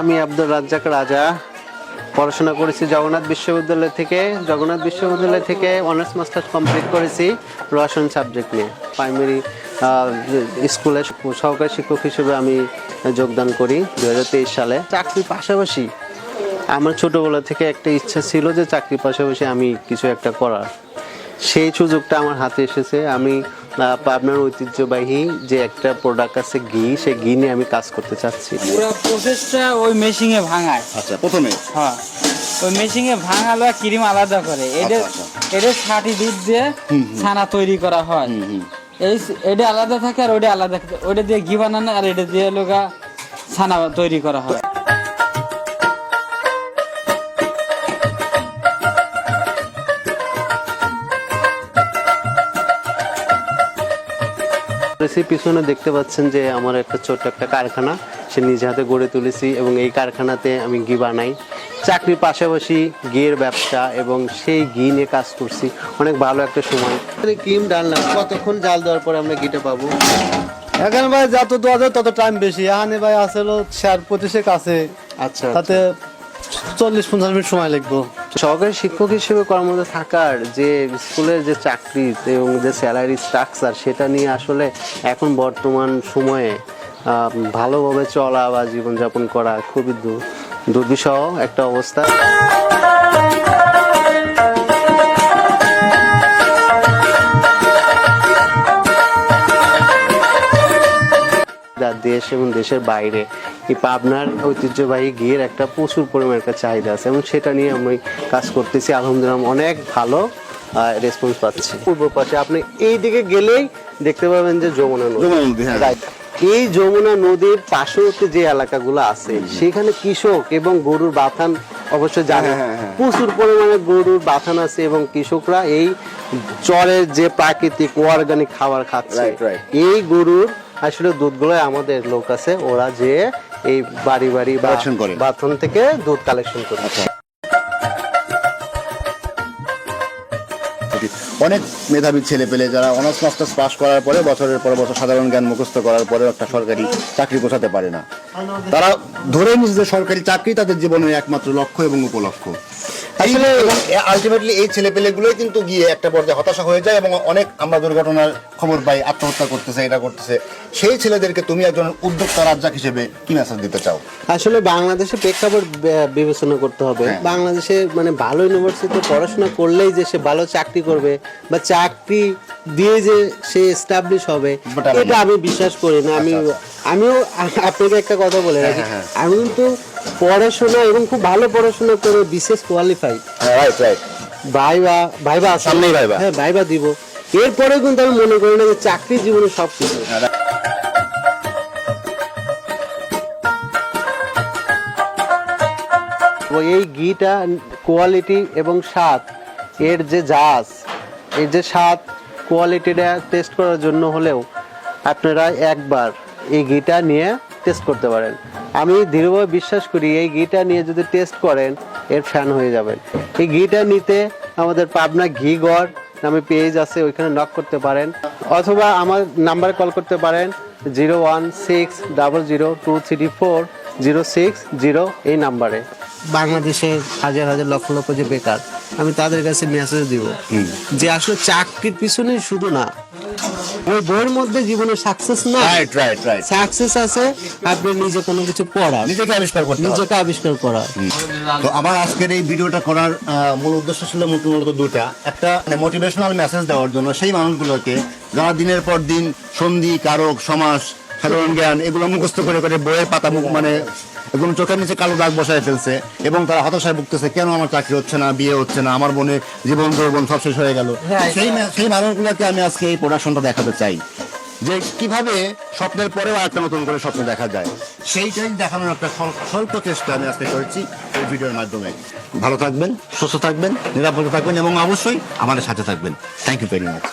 আমি আব্দুল রাজ্জাক রাজা। পড়াশোনা করেছি জগন্নাথ বিশ্ববিদ্যালয় থেকে। জগন্নাথ বিশ্ববিদ্যালয় থেকে অনার্স মাস্টার্স কমপ্লিট করেছি রসায়ন সাবজেক্ট নিয়ে। প্রাইমারি স্কুলে সহকারী শিক্ষক হিসেবে আমি যোগদান করি দু হাজার তেইশ সালে। চাকরির পাশাপাশি আমার ছোটোবেলা থেকে একটা ইচ্ছা ছিল যে চাকরির পাশাপাশি আমি কিছু একটা করার। সেই সুযোগটা আমার হাতে এসেছে। আমি আহ, পাবনার ঐতিহ্যবাহী যে একটা প্রোডাক্ট আছে ঘি সেই ঘি নিয়ে আমি কাজ করতে চাচ্ছি। পুরো প্রসেসটা ওই মেশিনে ভাঙায়। আচ্ছা প্রথমে? হ্যাঁ। ওই মেশিনে ভাঙালো ক্রিম আলাদা করে। এটা আচ্ছা, এটা ছাটি দুধ দিয়ে ছানা তৈরি করা হয়। এই এটা আলাদা থাকে আর ওইটা আলাদা থাকে। ওইটা দিয়ে ঘি বানানো আর এটা দিয়ে লোকা ছানা তৈরি করা হয়। করেছি পিছনে দেখতে পাচ্ছেন যে আমার একটা ছোট্ট একটা কারখানা। সে নিজে হাতে গড়ে তুলেছি এবং এই কারখানাতে আমি ঘি বানাই। চাকরির পাশাপাশি ঘিয়ের ব্যবসা এবং সেই ঘি নিয়ে কাজ করছি। অনেক ভালো একটা সময়। ক্রিম ডাললাম কতক্ষণ জাল দেওয়ার পরে আমরা ঘিটা পাবো? এখানে ভাই যত দোয়া যায় তত টাইম বেশি। এখানে ভাই আসলে শেয়ার পঁচিশে কাছে। আচ্ছা। তাতে চল্লিশ পঞ্চাশ মিনিট সময় লাগবো। সহকারী শিক্ষক হিসেবে কর্মরত থাকার যে স্কুলের যে চাকরি এবং যে স্যালারি স্ট্রাকচার সেটা নিয়ে আসলে এখন বর্তমান সময়ে ভালোভাবে চলা বা জীবনযাপন করা খুবই দুর্বিষহ একটা অবস্থা। দেশ এবং দেশের বাইরে এই পাবনার ঐতিহ্যবাহী ঘিয়ের একটা প্রচুর পরিমাণ একটা চাহিদা আছে এবং সেটা নিয়ে আমি কাজ করতেছি। আলহামদুলিল্লাহ অনেক ভালো রেসপন্স পাচ্ছি। পূর্ব পাশে আপনি এই দিকে গেলেই দেখতে পাবেন যে যমুনা নদী। হ্যাঁ। এই যমুনা নদীর পার্শ্ববর্তী যে এলাকাগুলো আছে সেখানে কৃষক এবং গরুর বাথান অবশ্যই জানে হ্যাঁ, হ্যাঁ, হ্যাঁ। প্রচুর পরিমাণে গরুর বাথান আছে এবং কৃষকরা এই চরের যে প্রাকৃতিক অর্গানিক খাবার খাচ্ছে. এই গরুর আসলে দুধগুলো আমাদের লোক আছে ওরা যে এই বাড়ি বাড়ি। বাথরুম থেকে দুধ কালেকশন করে। আচ্ছা। অনেক মেধাবী ছেলে পেলে যারা অনার্স মাস্টার্স পাস করার পরে বছরের পর বছর সাধারণ জ্ঞান মুখস্থ করার পরে একটা সরকারি চাকরি গোছাতে পারে না। তারা ধরে নিচ্ছে যে সরকারি চাকরি তাদের জীবনের একমাত্র লক্ষ্য এবং উপলক্ষ্য। আসলে আলটিমেটলি এই ছেলে পেলেগুলোই কিন্তু গিয়ে একটা পর্যায়ে হতাশা হয়ে যায় এবং অনেক আমরা দুর্ঘটনার খবর পাই আত্মহত্যা করতেছে এটা করতেছে। সেই ছেলেদেরকে তুমি একজন উদ্যোক্তা রাজ্জাক হিসেবে কি মেসেজ দিতে চাও? আসলে বাংলাদেশে প্রেক্ষাপট বিবেচনা করতে হবে। হ্যাঁ। বাংলাদেশে মানে ভালো ইউনিভার্সিটিতে পড়াশোনা করলেই যে সে ভালো চাকরি করবে বা চাকরি দিয়ে যে সে এস্টাবলিশ হবে আমি- এটা আমি বিশ্বাস করি না। আমি আমিও আপনাকে একটা কথা বলে রাখি। হ্যাঁ, হ্যাঁ। আমি কিন্তু পড়াশোনা এবং খুব ভালো পড়াশোনা করে বিশেষ qualify write write viva viva আছে। সামনেই ভাইবা। হ্যাঁ ভাইবা দিব। এরপরে কিন্তু আমি মনে করি না যে চাকরি জীবনে সব কিছু এবং এই ঘিটা কোয়ালিটি এবং স্বাদ এর যে জাজ এর যে স্বাদ কোয়ালিটিটা টেস্ট করার জন্য হলেও আপনারা একবার এই ঘিটা নিয়ে টেস্ট করতে পারেন। আমি দৃঢ়ভাবে বিশ্বাস করি এই ঘিটা নিয়ে যদি টেস্ট করেন এর ফ্যান হয়ে যাবেন। এই ঘিটা নিতে আমাদের পাবনা ঘি গড় নামে পেজ আছে ওইখানে নক করতে পারেন। অথবা আমার নাম্বারে কল করতে পারেন zero one six double zero two three four zero six zero এই নাম্বারে বাংলাদেশে হাজার হাজার লক্ষ লক্ষ যে বেকার আমি তাদের কাছে মেসেজ দিব। যে আসলে চাকরির পিছনে শুধু না ওই বইয়ের মধ্যে জীবনের সাকসেস না রাইট রাইট রাইট সাকসেস আছে আপনি নিজে কোনো কিছু পড়া নিজেকে আবিষ্কার করতে নিজেকে আবিষ্কার করা তো আমার আজকের এই ভিডিওটা করার মূল উদ্দেশ্য ছিল মূলত দুটা একটা মোটিভেশনাল মেসেজ দেওয়ার জন্য সেই মানুষগুলোকে যারা দিনের পর দিন সন্ধি কারক সমাস সাধারণ জ্ঞান এগুলো মুখস্থ করে করে বইয়ের পাতা মুখ মানে একদম চোখের নিচে কালো দাগ বসায় ফেলছে এবং তারা হতাশায় ভুগতেছে কেন আমার চাকরি হচ্ছে না বিয়ে হচ্ছে না আমার বোনের জীবন যৌবন সব শেষ হয়ে গেল। সেই সেই মানুষগুলোকে আমি আজকে এই প্রোডাকশনটা দেখাতে চাই। যে কীভাবে স্বপ্নের পরেও একটা নতুন করে স্বপ্ন দেখা যায় সেইটাই দেখানোর একটা স্বল্প চেষ্টা আমি আজকে করেছি এই ভিডিওর মাধ্যমে। ভালো থাকবেন সুস্থ থাকবেন নিরাপদে থাকবেন এবং অবশ্যই আমাদের সাথে থাকবেন। Thank you very much